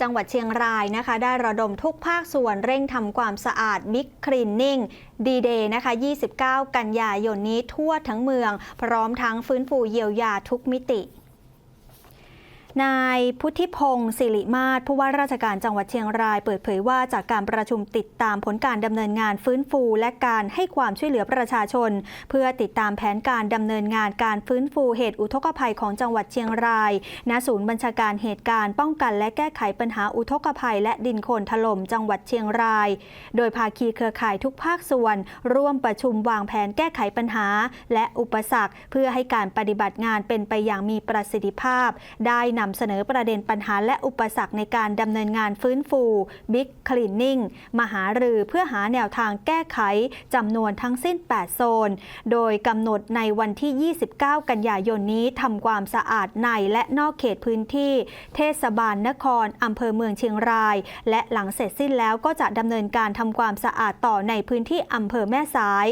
จังหวัดเชียงรายนะคะ ได้ระดมทุกภาคส่วนเร่งทำความสะอาดบิ๊กคลีนนิ่งดีเดย์นะคะ 29 กันยายนนี้ทั่วทั้งเมือง พร้อมทั้งฟื้นฟูเยียวยาทุกมิติ นายพุทธิพงศ์สิริมาศผู้ว่าราชการจังหวัดเชียงราย เปิดเผยว่าจากการประชุมติดตามผลการดำเนินงานฟื้นฟู และการให้ความช่วยเหลือประชาชน เพื่อติดตามแผนการดำเนินงานการฟื้นฟูเหตุอุทกภัยของจังหวัดเชียงรายณศูนย์บัญชาการเหตุการณ์ป้องกัน และแก้ไขปัญหาอุทกภัย และดินโคลนถล่มจังหวัดเชียงราย โดยภาคีเครือข่ายทุกภาคส่วน ร่วมประชุมวางแผนแก้ไขปัญหา และอุปสรรค เพื่อให้การปฏิบัติงานเป็นไปอย่างมีประสิทธิภาพ ได้นำเสนอประเด็นปัญหาและอุปสรรคในการดำเนินงานฟื้นฟู บิ๊กคลีนนิ่งมหารือเพื่อหาแนวทางแก้ไขจำนวนทั้งสิ้น 8 โซน โดยกำหนดในวันที่ 29 กันยายนนี้ทำความสะอาดในและนอกเขตพื้นที่ เทศบาลนครอำเภอเมืองเชียงราย และหลังเสร็จสิ้นแล้วก็จะดำเนินการทำความสะอาดต่อในพื้นที่อำเภอแม่สาย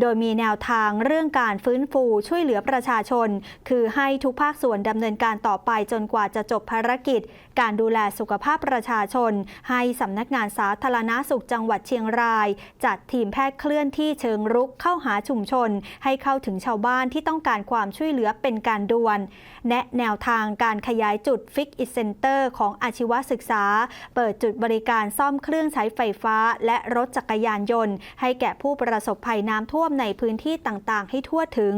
โดยมีแนวทางเรื่องการฟื้นฟูช่วยเหลือประชาชน คือให้ทุกภาคส่วนดำเนินการต่อไปจนกว่าจะจบภารกิจ การดูแลสุขภาพประชาชน ให้สำนักงานสาธารณาสุขจังหวัดเชียงราย จัดทีมแพทย์เคลื่อนที่เชิงรุกเข้าหาชุมชน ให้เข้าถึงชาวบ้านที่ต้องการความช่วยเหลือเป็นการด่วน แนะแนวทางการขยายจุดฟิกอิ c เ n นเตอร์ของอาชีวศึกษา เปิดจุดบริการซ่อมเครื่องใช้ไฟฟ้า และรถจักรยานยนต์ ให้แก่ผู้ประสบภัยน้ำท่วมในพื้นที่ต่างๆ ให้ทั่วถึง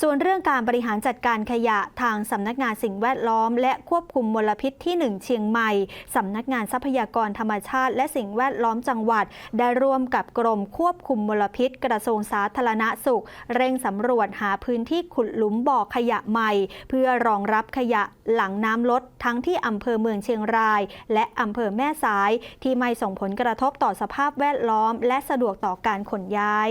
ส่วนเรื่องการบริหารจัดการขยะทางสำนักงานสิ่งแวดล้อมและและควบคุมมลพิษที่ 1 เชียงใหม่สำนักงานทรัพยากรธรรมชาติ และสิ่งแวดล้อมจังหวัด ได้ร่วมกับกรมควบคุมมลพิษ กระทรวงสาธารณสุข เร่งสำรวจหาพื้นที่ขุดหลุมบ่อขยะใหม่ เพื่อรองรับขยะหลังน้ำลดทั้งที่อำเภอเมืองเชียงราย และอำเภอแม่สาย ที่ไม่ส่งผลกระทบต่อสภาพแวดล้อม และสะดวกต่อการขนย้าย